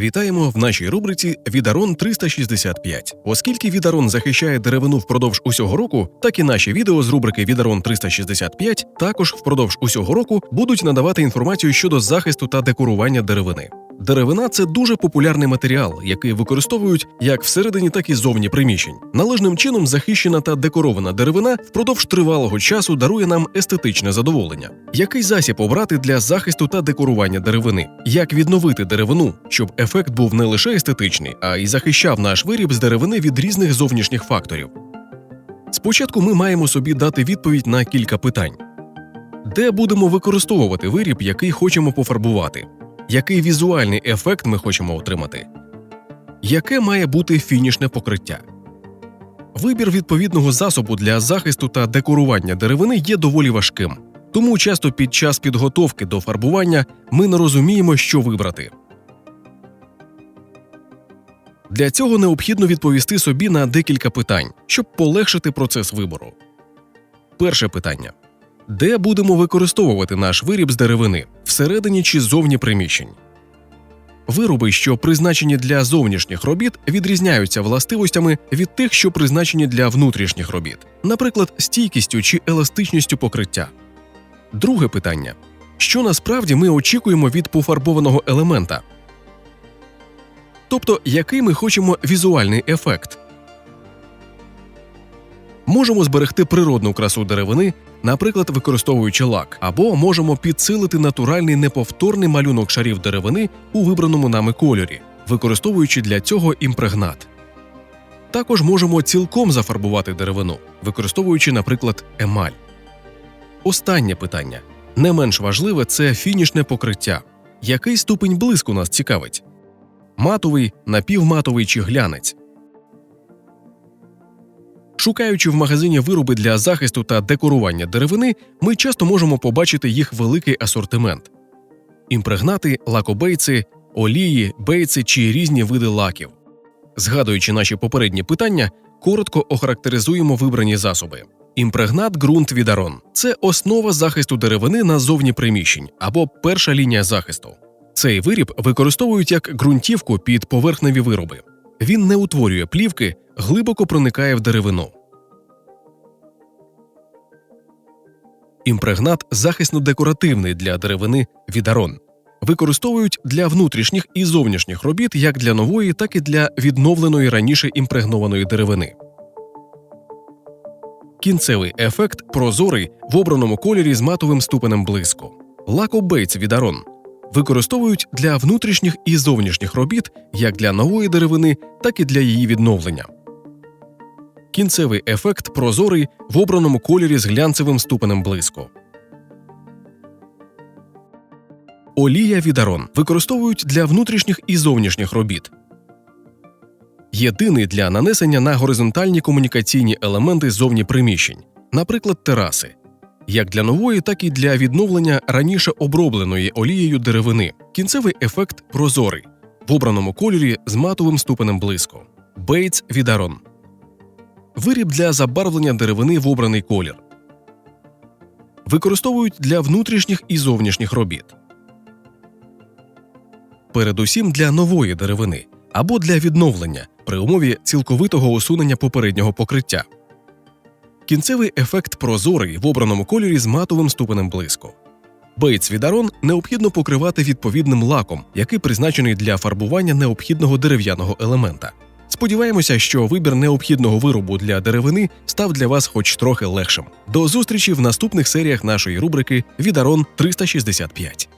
Вітаємо в нашій рубриці Відарон 365. Оскільки Відарон захищає деревину впродовж усього року, так і наші відео з рубрики Відарон 365 також впродовж усього року будуть надавати інформацію щодо захисту та декорування деревини. Деревина це дуже популярний матеріал, який використовують як всередині, так і зовні приміщень. Належним чином захищена та декорована деревина впродовж тривалого часу дарує нам естетичне задоволення. Який засіб обрати для захисту та декорування деревини? Як відновити деревину, щоб ефект був не лише естетичний, а й захищав наш виріб з деревини від різних зовнішніх факторів? Спочатку ми маємо собі дати відповідь на кілька питань: де будемо використовувати виріб, який хочемо пофарбувати? Який візуальний ефект ми хочемо отримати? Яке має бути фінішне покриття? Вибір відповідного засобу для захисту та декорування деревини є доволі важким, тому часто під час підготовки до фарбування ми не розуміємо, що вибрати. Для цього необхідно відповісти собі на декілька питань, щоб полегшити процес вибору. Перше питання: де будемо використовувати наш виріб з деревини всередині чи зовні приміщень? Вироби, що призначені для зовнішніх робіт, відрізняються властивостями від тих, що призначені для внутрішніх робіт, наприклад, стійкістю чи еластичністю покриття. Друге питання: що насправді ми очікуємо від пофарбованого елемента? Тобто, який ми хочемо візуальний ефект? Можемо зберегти природну красу деревини, наприклад, використовуючи лак, або можемо підсилити натуральний неповторний малюнок шарів деревини у вибраному нами кольорі, використовуючи для цього імпрегнат. Також можемо цілком зафарбувати деревину, використовуючи, наприклад, емаль. Останнє питання не менш важливе це фінішне покриття. Який ступень блиску нас цікавить? Матовий, напівматовий чи глянець? Шукаючи в магазині вироби для захисту та декорування деревини, ми часто можемо побачити їх великий асортимент: імпрегнати, лакобейці, олії, бейці чи різні види лаків. Згадуючи наші попередні питання, коротко охарактеризуємо вибрані засоби. Імпрегнат ґрунт Відарон це основа захисту деревини на зовні приміщень або перша лінія захисту. Цей виріб використовують як ґрунтівку під поверхневі вироби. Він не утворює плівки, глибоко проникає в деревину. Імпрегнат захисно-декоративний для деревини Відарон. Використовують для внутрішніх і зовнішніх робіт як для нової, так і для відновленої раніше імпрегнованої деревини. Кінцевий ефект прозорий в обраному кольорі з матовим ступенем блиску. Лакобейц Відарон використовують для внутрішніх і зовнішніх робіт як для нової деревини, так і для її відновлення. Кінцевий ефект прозорий в обраному кольорі з глянцевим ступенем блиску. Олія Відарон використовують для внутрішніх і зовнішніх робіт. Єдиний для нанесення на горизонтальні комунікаційні елементи зовні приміщень, наприклад, тераси, як для нової, так і для відновлення раніше обробленої олією деревини. Кінцевий ефект прозорий в обраному кольорі з матовим ступенем блиску. Бейтс Відарон виріб для забарвлення деревини в обраний колір. Використовують для внутрішніх і зовнішніх робіт. Передусім для нової деревини або для відновлення при умові цілковитого усунення попереднього покриття. Кінцевий ефект прозорий в обраному кольорі з матовим ступенем блиску. Бейтс Відарон необхідно покривати відповідним лаком, який призначений для фарбування необхідного дерев'яного елемента. Сподіваємося, що вибір необхідного виробу для деревини став для вас хоч трохи легшим. До зустрічі в наступних серіях нашої рубрики Відарон 365.